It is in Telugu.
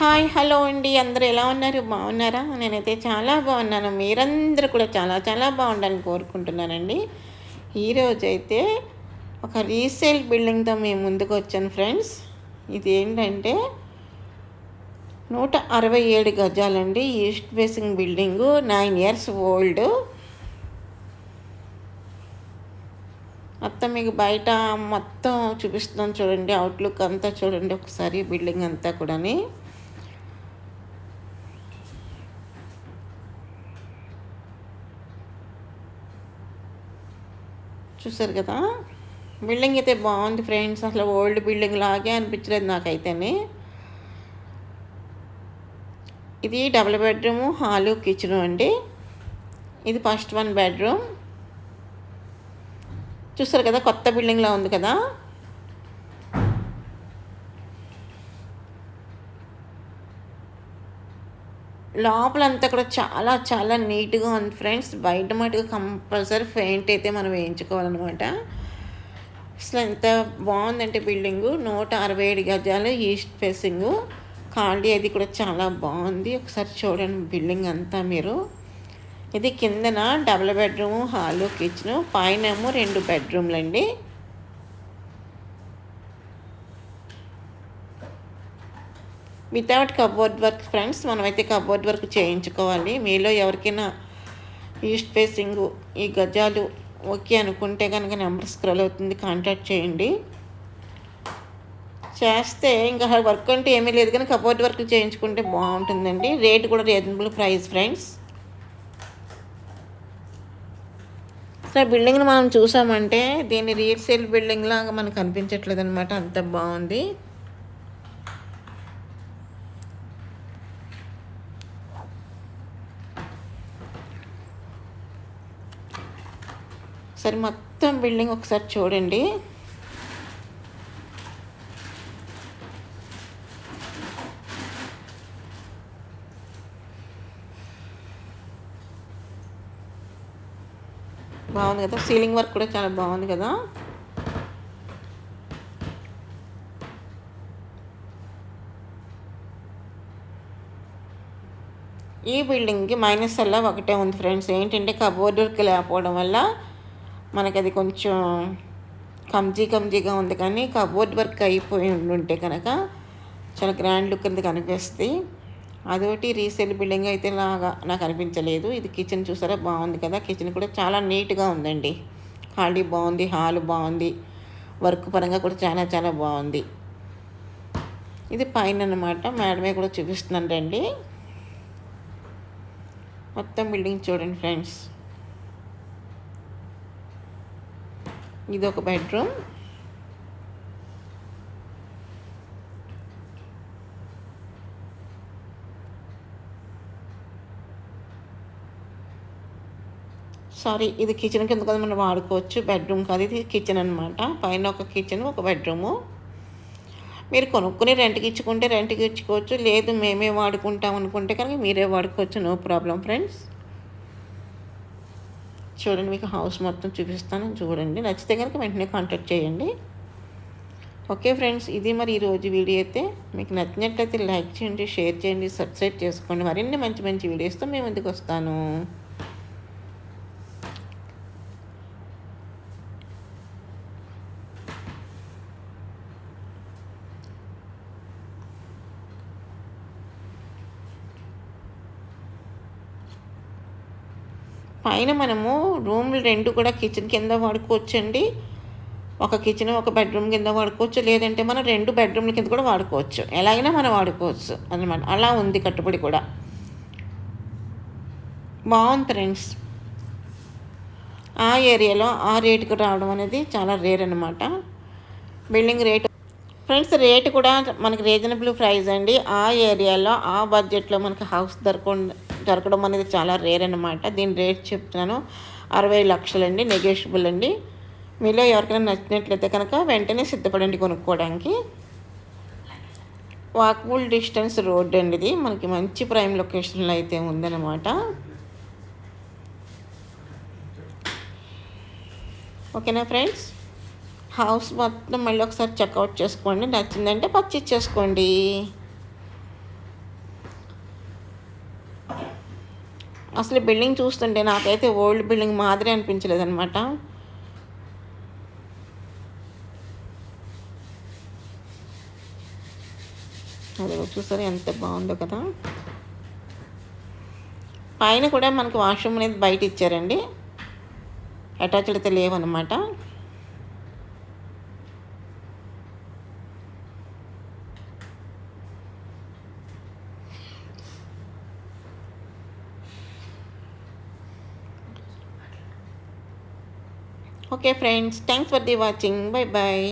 హాయ్ హలో అండి అందరూ ఎలా ఉన్నారు బాగున్నారా నేనైతే చాలా బాగున్నాను మీరందరూ కూడా చాలా చాలా బాగుండాలని కోరుకుంటున్నానండి ఈరోజు అయితే ఒక రీసేల్ బిల్డింగ్తో మేము ముందుకు వచ్చాను ఫ్రెండ్స్ ఇది ఏంటంటే నూట అరవై ఏడు గజాలండి east facing building nine years old మొత్తం మీకు బయట మొత్తం చూపిస్తున్నాను చూడండి అవుట్లుక్ అంతా చూడండి ఒకసారి బిల్డింగ్ అంతా కూడాని చూసారు కదా బిల్డింగ్ అయితే బాగుంది ఫ్రెండ్స్ అసలు ఓల్డ్ బిల్డింగ్ లాగే అనిపించలేదు నాకైతే ఇది డబుల్ బెడ్రూము హాలు కిచెను అండి ఇది ఫస్ట్ వన్ బెడ్రూమ్ చూస్తారు కదా కొత్త బిల్డింగ్లా ఉంది కదా లోపలంతా కూడా చాలా చాలా నీట్గా ఉంది ఫ్రెండ్స్ బయట మటుకు కంపల్సరీ పెయింట్ అయితే మనం వేయించుకోవాలన్నమాట అసలు ఎంత బాగుందంటే బిల్డింగు నూట అరవై ఏడు గజాలు ఈస్ట్ ఫేసింగు ఖాళీ అది కూడా చాలా బాగుంది ఒకసారి చూడండి బిల్డింగ్ అంతా మీరు ఇది కిందన డబుల్ బెడ్రూము హాలు కిచెను పైనేమో రెండు బెడ్రూమ్లు అండి వితౌట్ కబోర్డ్ వర్క్ ఫ్రెండ్స్ మనమైతే కబోర్డ్ వర్క్ చేయించుకోవాలి మీలో ఎవరికైనా ఈస్ట్ ఫేసింగ్ ఈ గజాలు ఓకే అనుకుంటే కనుక నెంబర్ స్క్రోల్ అవుతుంది కాంటాక్ట్ చేయండి చేస్తే ఇంకా వర్క్ అంటే ఏమీ లేదు కానీ కబోర్డ్ వర్క్ చేయించుకుంటే బాగుంటుందండి రేట్ కూడా రీజనబుల్ ప్రైస్ ఫ్రెండ్స్ సో బిల్డింగ్ని మనం చూసామంటే దీన్ని రీసేల్ బిల్డింగ్ లాగా మనకు అనిపించట్లేదు అనమాట అంత బాగుంది ఒకసారి మొత్తం బిల్డింగ్ ఒకసారి చూడండి బాగుంది కదా సీలింగ్ వర్క్ కూడా చాలా బాగుంది కదా ఈ బిల్డింగ్కి మైనస్ అలా ఒకటే ఉంది ఫ్రెండ్స్ ఏంటంటే వర్క్ లేకపోవడం వల్ల మనకి అది కొంచెం కంజీ కమ్జీగా ఉంది కానీ కబోర్డ్ వర్క్ అయిపోయి ఉంటే కనుక చాలా గ్రాండ్ లుక్ అనేది కనిపిస్తుంది అదొకటి రీసెల్ బిల్డింగ్ అయితే లాగా నాకు అనిపించలేదు ఇది కిచెన్ చూసారా బాగుంది కదా కిచెన్ కూడా చాలా నీట్గా ఉందండి ఖాళీ బాగుంది హాల్ బాగుంది వర్క్ పరంగా కూడా చాలా చాలా బాగుంది ఇది పైన అనమాట మేడమే కూడా చూపిస్తున్నాను రండి మొత్తం బిల్డింగ్ చూడండి ఫ్రెండ్స్ ఇది ఒక బెడ్రూమ్ సారీ ఇది కిచెన్ కింద కదా మనం వాడుకోవచ్చు బెడ్రూమ్ కాదు ఇది కిచెన్ అనమాట పైన ఒక కిచెన్ ఒక బెడ్రూము మీరు కొనుక్కుని రెంట్కి ఇచ్చుకుంటే రెంట్కి ఇచ్చుకోవచ్చు లేదు మేమే వాడుకుంటాం అనుకుంటే కనుక మీరే వాడుకోవచ్చు నో ప్రాబ్లం ఫ్రెండ్స్ చూడండి మీకు హౌస్ మొత్తం చూపిస్తాను చూడండి నచ్చితే కనుక వెంటనే కాంటాక్ట్ చేయండి ఓకే ఫ్రెండ్స్ ఇది మరి ఈరోజు వీడియో అయితే మీకు నచ్చినట్లయితే లైక్ చేయండి షేర్ చేయండి సబ్స్క్రైబ్ చేసుకోండి మరిన్ని మంచి మంచి వీడియోస్తో మేము ఎందుకు వస్తాను పైన మనము రూమ్లు రెండు కూడా కిచెన్ కింద వాడుకోవచ్చు అండి ఒక కిచెన్ ఒక బెడ్రూమ్ కింద వాడుకోవచ్చు లేదంటే మనం రెండు బెడ్రూమ్ల కింద కూడా వాడుకోవచ్చు ఎలాగైనా మనం వాడుకోవచ్చు అనమాట అలా ఉంది కట్టుబడి కూడా బాగుంది ఫ్రెండ్స్ ఆ ఏరియాలో ఆ రేటుకు రావడం అనేది చాలా రేర్ అనమాట బిల్డింగ్ రేట్ ఫ్రెండ్స్ రేటు కూడా మనకి రీజనబుల్ ప్రైస్ అండి ఆ ఏరియాలో ఆ బడ్జెట్లో మనకి హౌస్ దొరకండి దొరకడం అనేది చాలా రేర్ అనమాట దీని రేట్ చెప్తున్నాను అరవై లక్షలండి నెగోషియబుల్ అండి మీలో ఎవరికైనా నచ్చినట్లయితే కనుక వెంటనే సిద్ధపడండి కొనుక్కోవడానికి వాక్బుల్ డిస్టెన్స్ రోడ్ అండి ఇది మనకి మంచి ప్రైమ్ లొకేషన్లో అయితే ఉందన్నమాట ఓకేనా ఫ్రెండ్స్ హౌస్ మొత్తం మళ్ళీ ఒకసారి చెక్అవుట్ చేసుకోండి నచ్చిందంటే పర్చేజ్ చేసుకోండి అసలు బిల్డింగ్ చూస్తుంటే నాకైతే ఓల్డ్ బిల్డింగ్ మాదిరి అనమాట అది చూసారు ఎంత బాగుందో కదా పైన కూడా మనకి వాష్రూమ్ అనేది బయట ఇచ్చారండి అటాచ్డ్ అయితే లేవన్నమాట Okay friends, thanks for the watching. Bye bye.